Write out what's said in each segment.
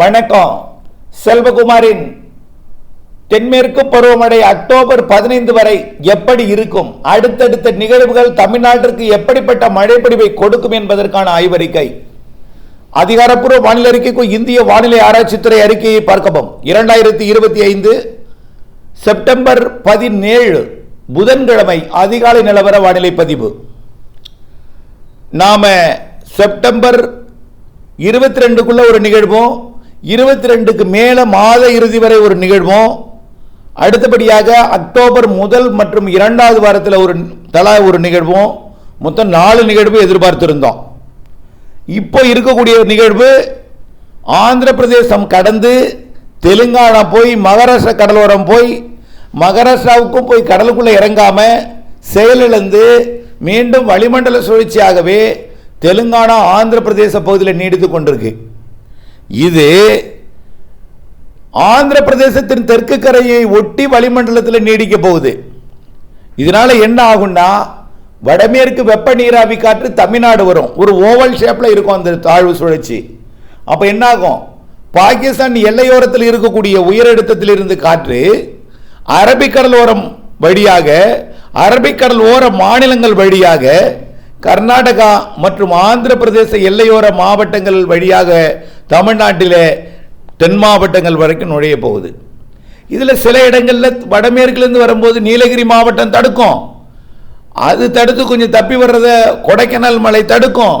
வணக்கம். செல்வகுமாரின் தென்மேற்கு பருவமழை அக்டோபர் பதினைந்து வரை எப்படி இருக்கும்? அடுத்தடுத்த நிகழ்வுகள் தமிழ்நாட்டிற்கு எப்படிப்பட்ட மழைப்படிவை கொடுக்கும் என்பதற்கான ஆய்வறிக்கை. அதிகாரப்பூர்வ வானிலை அறிக்கைக்கு இந்திய வானிலை ஆராய்ச்சித்துறை அறிக்கையை பார்க்கவும். இரண்டாயிரத்தி இருபத்தி ஐந்து செப்டம்பர் பதினேழு புதன்கிழமை அதிகாலை நிலவர வானிலை பதிவு. நாம செப்டம்பர் இருபத்தி ரெண்டுக்குள்ள ஒரு நிகழ்வும் இருபத்தி ரெண்டுக்கு மேலே மாத இறுதி வரை ஒரு நிகழ்வும் அடுத்தபடியாக அக்டோபர் முதல் மற்றும் இரண்டாவது வாரத்தில் ஒரு தலா ஒரு நிகழ்வும் மொத்தம் நாலு நிகழ்வு எதிர்பார்த்திருந்தோம். இப்போ இருக்கக்கூடிய நிகழ்வு ஆந்திர பிரதேசம் கடந்து தெலுங்கானா போய் மகாராஷ்டிரா கடலோரம் போய் மகாராஷ்டிராவுக்கும் போய் கடலுக்குள்ளே இறங்காம செயலிழந்து மீண்டும் வளிமண்டல சுழற்சியாகவே தெலுங்கானா ஆந்திர பிரதேச பகுதியில் நீடித்து கொண்டிருக்கு. இது ஆந்திர பிரதேசத்தின் தெற்கு கரையை ஒட்டி வளிமண்டலத்தில் நீடிக்க போகுது. இதனால என்ன ஆகும்னா வடமேற்கு வெப்ப நீராவி காற்று தமிழ்நாடு வரும். ஒரு ஓவல் ஷேப்ல இருக்கும் அந்த தாழ்வு சுழற்சி. அப்ப என்ன ஆகும்? பாகிஸ்தான் எல்லையோரத்தில் இருக்கக்கூடிய உயரழுத்தத்தில் இருந்து காற்று அரபிக்கடலோரம் வழியாக அரபிக்கடல் ஓர மாநிலங்கள் வழியாக கர்நாடகா மற்றும் ஆந்திர பிரதேச எல்லையோர மாவட்டங்கள் வழியாக தமிழ்நாட்டிலே தென் மாவட்டங்கள் வரைக்கும் நுழைய போகுது. இதில் சில இடங்களில் வடமேற்குலேருந்து வரும்போது நீலகிரி மாவட்டம் தடுக்கும். அது தடுத்து கொஞ்சம் தப்பி வர்றத கொடைக்கானல் மழை தடுக்கும்.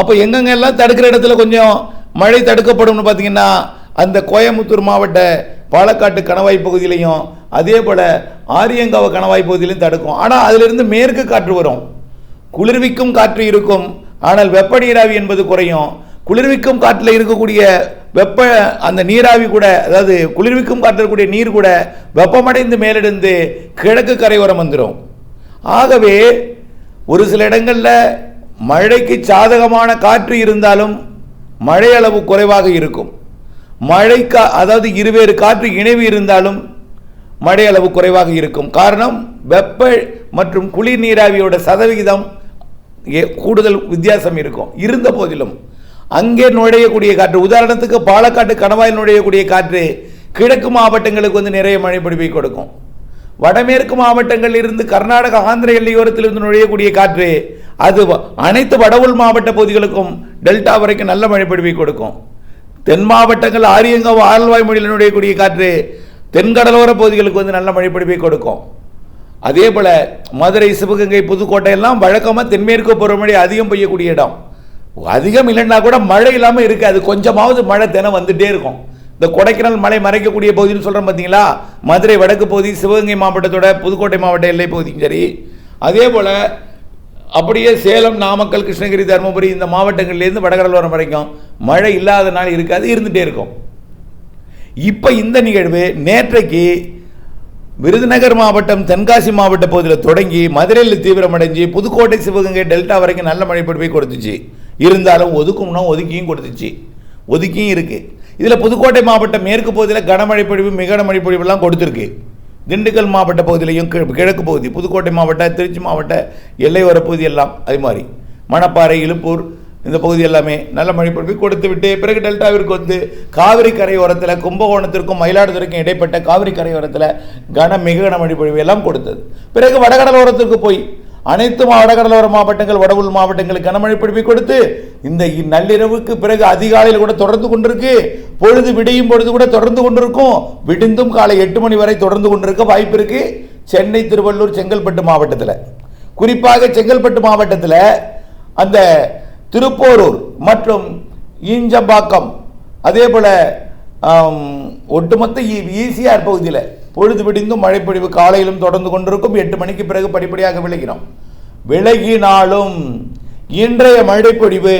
அப்போ எங்கெங்கெல்லாம் தடுக்கிற இடத்துல கொஞ்சம் மழை தடுக்கப்படும்னு பார்த்தீங்கன்னா அந்த கோயம்புத்தூர் மாவட்ட பாலக்காட்டு கணவாய் பகுதியிலையும் அதே போல் ஆரியங்காவ கணவாய் பகுதியிலையும் தடுக்கும். ஆனால் அதிலிருந்து மேற்கு காற்று வரும். குளிர்விக்கும் காற்று இருக்கும். ஆனால் வெப்ப நீராவி என்பது குறையும். குளிர்விக்கும் காற்றில் இருக்கக்கூடிய வெப்ப அந்த நீராவி கூட அதாவது குளிர்விக்கும் காற்றில் இருக்கக்கூடிய நீர் கூட வெப்பமடைந்து மேலெடுந்து கிழக்கு கரையோரம் வந்துடும் ஆகவே ஒரு சில இடங்களில் மழைக்கு சாதகமான காற்று இருந்தாலும் மழை அளவு குறைவாக இருக்கும். மழை கா அதாவது இருவேறு காற்று இணைவு இருந்தாலும் மழை அளவு குறைவாக இருக்கும். காரணம் வெப்ப மற்றும் குளிர் நீராவியோட சதவிகிதம் ஏ- கூடுதல் வித்தியாசம் இருக்கும். இருந்த போதிலும் அங்கே நுழையக்கூடிய காற்று. உதாரணத்துக்கு பாலக்காட்டு கணவாயில் நுழையக்கூடிய காற்று கிழக்கு மாவட்டங்களுக்கு வந்து நிறைய மழை பொழிவை கொடுக்கும். வடமேற்கு மாவட்டங்களில் இருந்து கர்நாடக ஆந்திர எல்லையோரத்திலிருந்து நுழையக்கூடிய காற்று அது அனைத்து வடவுள் மாவட்ட பகுதிகளுக்கும் டெல்டா வரைக்கும் நல்ல மழை பொழிவை கொடுக்கும். தென் மாவட்டங்கள் ஆரியங்காവ് ஆழ்வாய் மொழியில் நுழையக்கூடிய காற்று தென்கடலோர பகுதிகளுக்கு வந்து நல்ல மழை பொழிவை கொடுக்கும். அதே போல் மதுரை சிவகங்கை புதுக்கோட்டை எல்லாம் வழக்கமாக தென்மேற்கு பருவமழை அதிகம் பெய்யக்கூடிய இடம். அதிகம் இல்லைன்னா கூட மழை இல்லாமல் இருக்காது. கொஞ்சமாவது மழை தினம் வந்துட்டே இருக்கும். இந்த கொடைக்கானல் மலை மறைக்கக்கூடிய பகுதின்னு சொல்கிறோம் பார்த்தீங்களா மதுரை வடக்கு பகுதி சிவகங்கை மாவட்டத்தோட புதுக்கோட்டை மாவட்ட எல்லை பகுதியும் சரி. அதே போல் அப்படியே சேலம் நாமக்கல் கிருஷ்ணகிரி தருமபுரி இந்த மாவட்டங்கள்லேருந்து வடகடலோரம் வரைக்கும் மழை இல்லாத நாள் இருக்காது இருந்துகிட்டே இருக்கும். இப்போ இந்த நிகழ்வு நேற்றைக்கு விருதுநகர் மாவட்டம் தென்காசி மாவட்ட பகுதியில் தொடங்கி மதுரையில் தீவிரமடைஞ்சு புதுக்கோட்டை சிவகங்கை டெல்டா வரைக்கும் நல்ல மழை பொழிவை கொடுத்துச்சு. இருந்தாலும் ஒதுக்கும்னா ஒதுக்கியும் கொடுத்துச்சு. ஒதுக்கியும் இருக்குது இதில் புதுக்கோட்டை மாவட்டம் மேற்கு பகுதியில் கனமழை பொழிவு மிக கனமழை பொழிவுலாம் கொடுத்துருக்கு. திண்டுக்கல் மாவட்ட பகுதியிலையும் கி- கிழக்கு பகுதி புதுக்கோட்டை மாவட்ட திருச்சி மாவட்ட எல்லையோர பகுதி எல்லாம் அது மாதிரி. மணப்பாறை இழுப்பூர் இந்த பகுதி எல்லாமே நல்ல மழை பொழிவு கொடுத்து விட்டு பிறகு டெல்டாவிற்கு வந்து காவிரி கரையோரத்தில் கும்பகோணத்திற்கும் மயிலாடுதுறைக்கும் இடைப்பட்ட காவிரி கரையோரத்தில் கன மிக கனமழை பொழிவு எல்லாம் கொடுத்தது. பிறகு வடகடலோரத்திற்கு போய் அனைத்து வடகடலோர மாவட்டங்கள் வடவுள் மாவட்டங்களுக்கு கனமழை பிடிப்பு கொடுத்து இந்த நள்ளிரவுக்கு பிறகு அதிகாலையில் கூட தொடர்ந்து கொண்டிருக்கு. பொழுது விடியும் பொழுது கூட தொடர்ந்து கொண்டிருக்கும். விடிந்தும் காலை எட்டு மணி வரை தொடர்ந்து கொண்டிருக்க வாய்ப்பு இருக்கு. சென்னை திருவள்ளூர் செங்கல்பட்டு மாவட்டத்தில். குறிப்பாக செங்கல்பட்டு மாவட்டத்தில் அந்த திருப்போரூர் மற்றும் ஈஞ்சம்பாக்கம் அதே போல் ஒட்டுமொத்த ஈ- ஈசிஆர் பகுதியில் பொழுது விடிந்தும் மழைப்பொழிவு காலையிலும் தொடர்ந்து கொண்டிருக்கும். எட்டு மணிக்கு பிறகு படிப்படியாக விலகினோம். விலகினாலும் இன்றைய மழைப்பொழிவு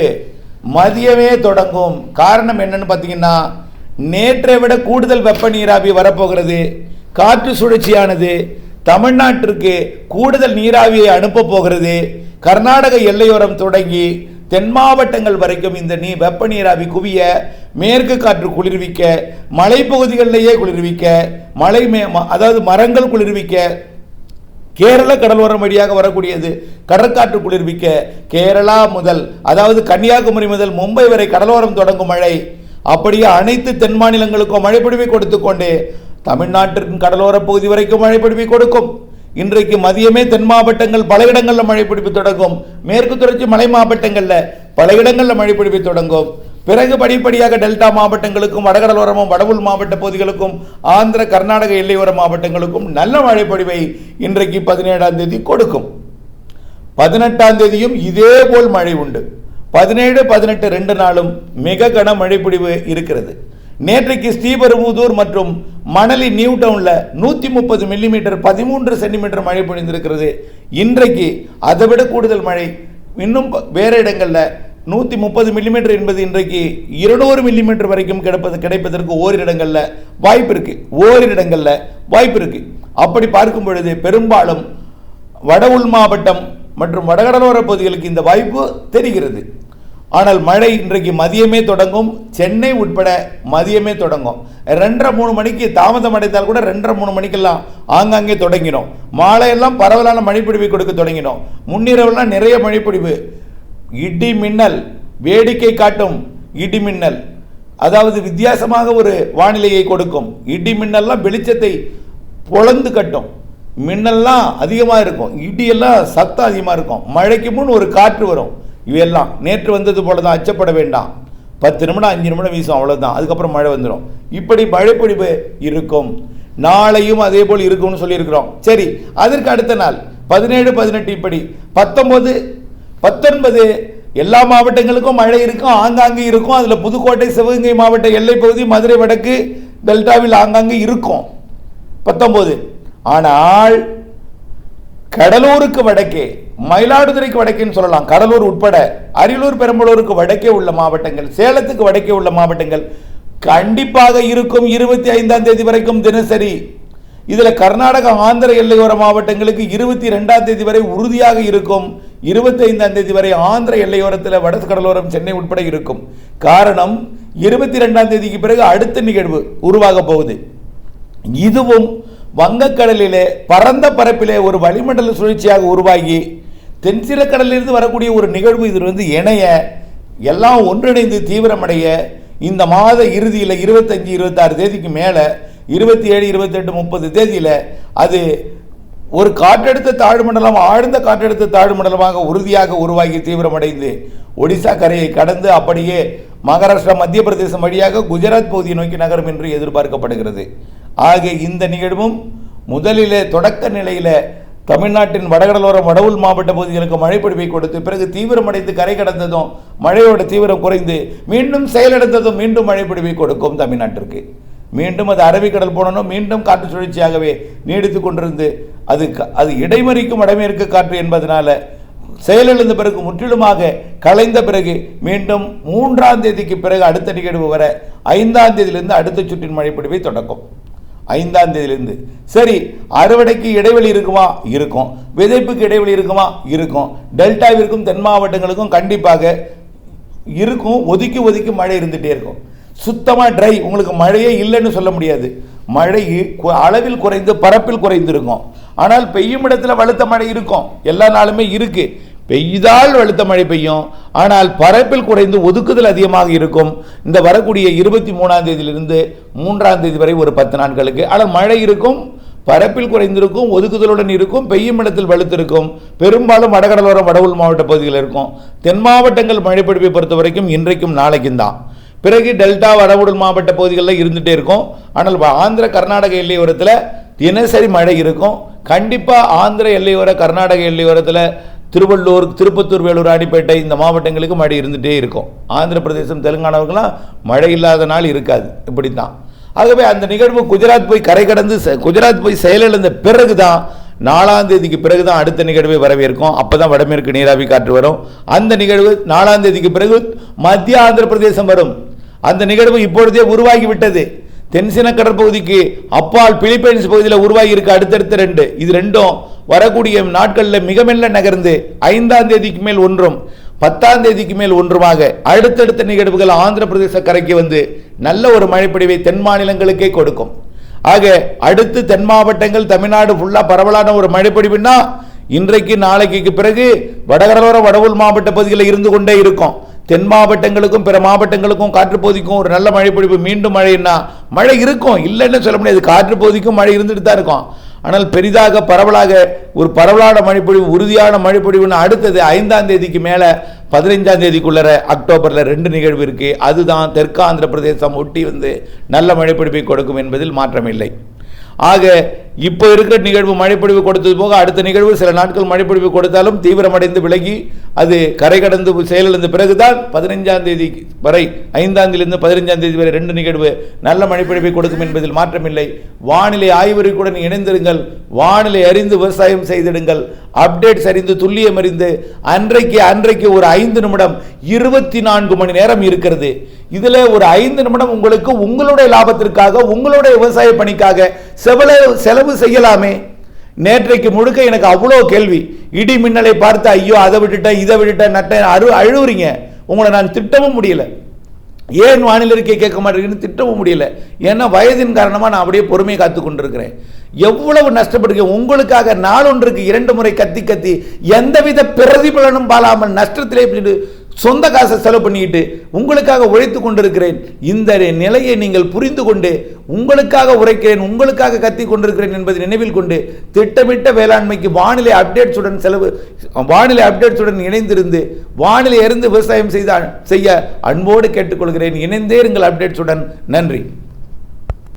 மதியமே தொடங்கும். காரணம் என்னன்னு பார்த்தீங்கன்னா நேற்றை விட கூடுதல் வெப்ப நீராவி வரப்போகிறது. காற்று சுழற்சியானது. தமிழ்நாட்டிற்கு கூடுதல் நீராவியை அனுப்ப போகிறது. கர்நாடக எல்லையோரம் தொடங்கி தென் மாவட்டங்கள் வரைக்கும் இந்த நீ வெப்ப நீராவி குவிய மேற்கு காற்று குளிர்விக்க மலைப்பகுதிகளிலேயே குளிர்விக்க மலை மே ம- அதாவது மரங்கள் குளிர்விக்க கேரள கடலோரம் வழியாக வரக்கூடியது கடற்காற்று குளிர்விக்க கேரளா முதல் அதாவது கன்னியாகுமரி முதல் மும்பை வரை கடலோரம் தொடங்கும் மழை. அப்படியே அனைத்து தென் மாநிலங்களுக்கும் மழைப்பிடிவை கொடுத்து கொண்டு தமிழ்நாட்டின் கடலோர பகுதி வரைக்கும் மழைப்பிடிவை கொடுக்கும். இன்றைக்கு மதியமே தென் மாவட்டங்கள் பல இடங்களில் மழைப்பிடிப்பு தொடங்கும். மேற்கு தொடர்ச்சி மலை மாவட்டங்களில் பல இடங்களில் மழைப்பிடிப்பு தொடங்கும். பிறகு படிப்படியாக டெல்டா மாவட்டங்களுக்கும் வடகடலோரமும் வடவுள் மாவட்ட பகுதிகளுக்கும் ஆந்திர கர்நாடக எல்லையோர மாவட்டங்களுக்கும் நல்ல மழைப்பொழிவை இன்றைக்கு பதினேழாம் தேதி கொடுக்கும். பதினெட்டாம் தேதியும் இதே போல் மழை உண்டு. பதினேழு பதினெட்டு ரெண்டு நாளும் மிக கன மழைப்பிடிவு இருக்கிறது. நேற்றைக்கு ஸ்ரீபெரும்புதூர் மற்றும் மணலி நியூ டவுனில் நூற்றி முப்பது மில்லிமீட்டர் பதிமூன்று சென்டிமீட்டர் மழை பொழிந்திருக்கிறது. இன்றைக்கு அதை விட கூடுதல் மழை இன்னும் வேறு இடங்களில் நூற்றி முப்பது மில்லிமீட்டர் என்பது இன்றைக்கு இருநூறு மில்லிமீட்டர் வரைக்கும் கிடைப்பது கிடைப்பதற்கு ஓரிரு இடங்களில் வாய்ப்பு இருக்குது ஓரிரு இடங்களில் வாய்ப்பு இருக்குது அப்படி பார்க்கும் பொழுது பெரும்பாலும் வட உள் மாவட்டம் மற்றும் வடகடலோர பகுதிகளுக்கு இந்த வாய்ப்பு தெரிகிறது. ஆனால் மழை இன்றைக்கு மதியமே தொடங்கும். சென்னை உட்பட மதியமே தொடங்கும். ரெண்டரை மூணு மணிக்கு தாமதம் அடைந்தால் கூட ரெண்டரை மூணு மணிக்கெல்லாம் ஆங்காங்கே தொடங்கினோம் மாலையெல்லாம் பரவலான மணிப்பிடிவு கொடுக்க தொடங்கினோம் முன்னிரவுலாம் நிறைய மழைப்பிடிவு. இடி மின்னல் வேடிக்கை காட்டும் இடி மின்னல். அதாவது வித்தியாசமாக ஒரு வானிலையை கொடுக்கும். இடி மின்னல்லாம் வெளிச்சத்தை பொழந்து கட்டும். மின்னல்லாம் அதிகமாக இருக்கும். இடியெல்லாம் சத்தம் அதிகமாக இருக்கும். மழைக்கு முன் ஒரு காற்று வரும். இவையெல்லாம் நேற்று வந்தது போல தான் அச்சப்பட வேண்டாம். பத்து நிமிடம் அஞ்சு நிமிடம் வீசும் அவ்வளோதான் அதுக்கப்புறம் மழை வந்துடும். இப்படி மழைப்பொழிவு இருக்கும். நாளையும் அதே போல் இருக்கும்னு சொல்லியிருக்கிறோம். சரி அதற்கு அடுத்த நாள் பதினேழு பதினெட்டு இப்படி. பத்தொன்பது பத்தொன்பது எல்லா மாவட்டங்களுக்கும் மழை இருக்கும் ஆங்காங்கே இருக்கும். அதில் புதுக்கோட்டை சிவகங்கை மாவட்ட எல்லைப்பகுதி மதுரை வடக்கு டெல்டாவில் ஆங்காங்கே இருக்கும். பத்தொம்போது ஆனால் கடலூருக்கு வடக்கே மயிலாடுதுறைக்கு வடக்கேன்னு சொல்லலாம். கடலூர் உட்பட அரியலூர் பெரம்பலூருக்கு வடக்கே உள்ள மாவட்டங்கள் சேலத்துக்கு வடக்கே உள்ள மாவட்டங்கள் கண்டிப்பாக இருக்கும் இருபத்தி ஐந்தாம் தேதி வரைக்கும் தினசரி. இதில் கர்நாடகா ஆந்திர எல்லையோர மாவட்டங்களுக்கு இருபத்தி ரெண்டாம் தேதி வரை உறுதியாக இருக்கும். இருபத்தி ஐந்தாம் தேதி வரை ஆந்திர எல்லையோரத்தில் வட கடலோரம் சென்னை உட்பட இருக்கும். காரணம் இருபத்தி ரெண்டாம் தேதிக்கு பிறகு அடுத்த நிகழ்வு உருவாக போகுது. இதுவும் வங்கக்கடலிலே பரந்த பரப்பிலே ஒரு வளிமண்டல சுழற்சியாக உருவாகி தென்சிலக்கடலிலிருந்து வரக்கூடிய ஒரு நிகழ்வு இது வந்து இணைய எல்லாம் ஒன்றிணைந்து தீவிரமடைய இந்த மாத இறுதியில் இருபத்தஞ்சி இருபத்தாறு தேதிக்கு மேலே இருபத்தி ஏழு இருபத்தெட்டு முப்பது தேதியில் அது ஒரு காற்றழுத்த தாழ்மண்டலம் ஆழ்ந்த காற்றழுத்த தாழ்மண்டலமாக உறுதியாக உருவாகி தீவிரமடைந்து ஒடிசா கரையை கடந்து அப்படியே மகாராஷ்டிரா மத்திய பிரதேசம் வழியாக குஜராத் பகுதியை நோக்கி நகரும் என்று எதிர்பார்க்கப்படுகிறது. ஆக இந்த நிகழ்வும் முதலிலே தொடக்க நிலையில் தமிழ்நாட்டின் வடகடலோரம் வடவுள் மாவட்ட பகுதிகளுக்கு மழைப்பொழிவை கொடுத்து பிறகு தீவிரமடைந்து கரை கடந்ததும் மழையோட தீவிரம் குறைந்து மீண்டும் செயலிழந்ததும் மீண்டும் மழைப்பொழிவை கொடுக்கும் தமிழ்நாட்டிற்கு. மீண்டும் அது அரபிக்கடல் போனனும் மீண்டும் காற்று சுழற்சியாகவே நீடித்து கொண்டிருந்து அது அது இடைமறிக்கும் வடமேற்கு காற்று என்பதனால செயலிழந்த பிறகு முற்றிலுமாக கலைந்த பிறகு மீண்டும் மூன்றாம் தேதிக்கு பிறகு அடுத்த நிகழ்வு வர ஐந்தாம் தேதியிலிருந்து அடுத்த சுற்றின் மழைப்பொழிவை தொடக்கும். ஐந்தாம் தேதியிலிருந்து. சரி அறுவடைக்கு இடைவெளி இருக்குமா? இருக்கும். விதைப்புக்கு இடைவெளி இருக்குமா? இருக்கும். டெல்டாவிற்கும் தென் மாவட்டங்களுக்கும் கண்டிப்பாக இருக்கும். ஒதுக்கி ஒதுக்கி மழை இருந்துகிட்டே இருக்கும். சுத்தமாக ட்ரை உங்களுக்கு மழையே இல்லைன்னு சொல்ல முடியாது. மழை அளவில் குறைந்து பரப்பில் குறைந்து இருக்கும் ஆனால் பெய்யும் இடத்துல வலுத்த மழை இருக்கும். எல்லா நாளுமே இருக்குது பெய்தால் வெளுத்த மழை பெய்யும். ஆனால் பரப்பில் குறைந்து ஒதுக்குதல் அதிகமாக இருக்கும். இந்த வரக்கூடிய இருபத்தி மூணாம் தேதியிலிருந்து மூன்றாம் தேதி வரை ஒரு பத்து நாட்களுக்கு. ஆனால் மழை இருக்கும் பரப்பில் குறைந்திருக்கும் ஒதுக்குதலுடன் இருக்கும் பெய்யும் இடத்தில் வலுத்திருக்கும் பெரும்பாலும் வடகடலோரம் வடவுள் மாவட்ட பகுதியில் இருக்கும். தென் மாவட்டங்கள் மழைப்பிடிப்பை பொறுத்த வரைக்கும் இன்றைக்கும் நாளைக்கும் தான். பிறகு டெல்டா வடவுடல் மாவட்ட பகுதிகளில் இருந்துகிட்டே இருக்கும். ஆனால் ஆந்திர கர்நாடக எல்லையோரத்தில் தினசரி மழை இருக்கும். கண்டிப்பாக ஆந்திர எல்லையோர கர்நாடக எல்லையோரத்தில் திருவள்ளூர் திருப்பத்தூர் வேலூர் ராணிப்பேட்டை இந்த மாவட்டங்களுக்கு மழை இருந்துகிட்டே இருக்கும். ஆந்திர பிரதேசம் தெலுங்கானாவுக்கெல்லாம் மழை இல்லாத நாள் இருக்காது. இப்படி தான் ஆகவே அந்த நிகழ்வு குஜராத் போய் கரை கடந்து குஜராத் போய் செயலிழந்த பிறகு தான் நாலாம் தேதிக்கு பிறகு தான் அடுத்த நிகழ்வை வரவேற்கும். அப்போ தான் வடமேற்கு நீராவி காற்று வரும். அந்த நிகழ்வு நாலாம் தேதிக்கு பிறகு மத்திய ஆந்திர பிரதேசம் வரும். அந்த நிகழ்வு இப்பொழுதே உருவாகிவிட்டது. தென்சின கடற்பகுதிக்கு அப்பால் பிலிப்பைன்ஸ் பகுதியில் உருவாகி இருக்க அடுத்தடுத்த ரெண்டு. இது ரெண்டும் வரக்கூடிய நாட்களில் மிக மெல்ல நகர்ந்து ஐந்தாம் தேதிக்கு மேல் ஒன்றும் பத்தாம் தேதிக்கு மேல் ஒன்றுமாக அடுத்தடுத்த நிகழ்வுகள் ஆந்திர பிரதேச கரைக்கு வந்து நல்ல ஒரு மழைப்பொழிவை தென் மாநிலங்களுக்கே கொடுக்கும். ஆக அடுத்து தென் மாவட்டங்கள் தமிழ்நாடு ஃபுல்லாக பரவலான ஒரு மழைப்பொழிவுன்னா இன்றைக்கு நாளைக்கு பிறகு வடகடலோர வடவுள் மாவட்ட பகுதிகளில் இருந்து கொண்டே இருக்கும். தென் மாவட்டங்களுக்கும் பிற மாவட்டங்களுக்கும் காற்றுப்பகுதிக்கும் ஒரு நல்ல மழை பொழிவு மீண்டும் மழைன்னா மழை இருக்கும். இல்லைன்னு சொல்ல முடியாது. காற்று பகுதிக்கும் மழை இருந்துட்டு தான் இருக்கும். ஆனால் பெரிதாக பரவலாக ஒரு பரவலான மழைப்பொழிவு உறுதியான மழைப்பொழிவுன்னு அடுத்தது ஐந்தாம் தேதிக்கு மேலே பதினைஞ்சாம் தேதிக்குள்ளர அக்டோபரில் ரெண்டு நிகழ்வு இருக்குது அதுதான் தெற்கு ஆந்திர பிரதேசம் ஒட்டி வந்து நல்ல மழைப்பொழிவை கொடுக்கும் என்பதில் மாற்றமில்லை. ஆக இப்போ இருக்கிற நிகழ்வு மழைப்பொழிவு கொடுத்தது போக அடுத்த நிகழ்வு சில நாட்கள் மழைப்பொழிவு கொடுத்தாலும் தீவிரமடைந்து விலகி அது கரை கடந்து செயலிழந்த பிறகுதான் பதினைஞ்சாம் தேதி வரை ஐந்தாந்திலிருந்து பதினைஞ்சாம் தேதி வரை ரெண்டு நிகழ்வு நல்ல மழைப்பொழிவை கொடுக்கும் என்பதில் மாற்றமில்லை. வானிலை ஆய்வறிக்குடன் இணைந்திருங்கள். வானிலை அறிந்து விவசாயம் செய்திடுங்கள். அப்டேட்ஸ் அறிந்து துல்லியம் அறிந்து அன்றைக்கு அன்றைக்கு ஒரு ஐந்து நிமிடம் இருபத்தி நான்கு மணி நேரம் இருக்கிறது. இதில் ஒரு ஐந்து நிமிடம் உங்களுக்கு உங்களுடைய லாபத்திற்காக உங்களுடைய விவசாய பணிக்காக செவல செலவு செய்யலாமே. நேற்றைக்கு முழுக்க எனக்கு அவ்வளோ கேள்வி. இடி மின்னலை பார்த்து ஐயோ அதை விட்டுட்டேன் இதை விட்டுட்டேன் நட்டேன் அரு அழுவுறீங்க. உங்களை நான் திட்டவும் முடியல. ஏன் வானிலை இருக்கை கேட்க மாட்டேங்குன்னு திட்டவும் முடியல. ஏன்னா வயதின் காரணமாக நான் அப்படியே பொறுமையை காத்து கொண்டிருக்கிறேன் எவ்வளவு நஷ்டப்படுகிறேன் உங்களுக்காக நாளொன்றுக்கு இரண்டு முறை கத்தி கத்தி எந்தவித பிரதிபலனும் பாலாமல் நஷ்டத்திலே சொந்த காசை செலவு பண்ணிக்கிட்டு உங்களுக்காக உழைத்து கொண்டிருக்கிறேன். இந்த நிலையை நீங்கள் புரிந்து கொண்டு உங்களுக்காக உரைக்கிறேன் உங்களுக்காக கத்தி கொண்டிருக்கிறேன் என்பதை நினைவில் கொண்டு திட்டமிட்ட வேளாண்மைக்கு வானிலை அப்டேட்ஸுடன் செலவு வானிலை அப்டேட்ஸுடன் இணைந்திருந்து வானிலை இருந்து விவசாயம் செய்த செய்ய அன்போடு கேட்டுக்கொள்கிறேன். இணைந்தே இருங்கள் அப்டேட்ஸுடன். நன்றி.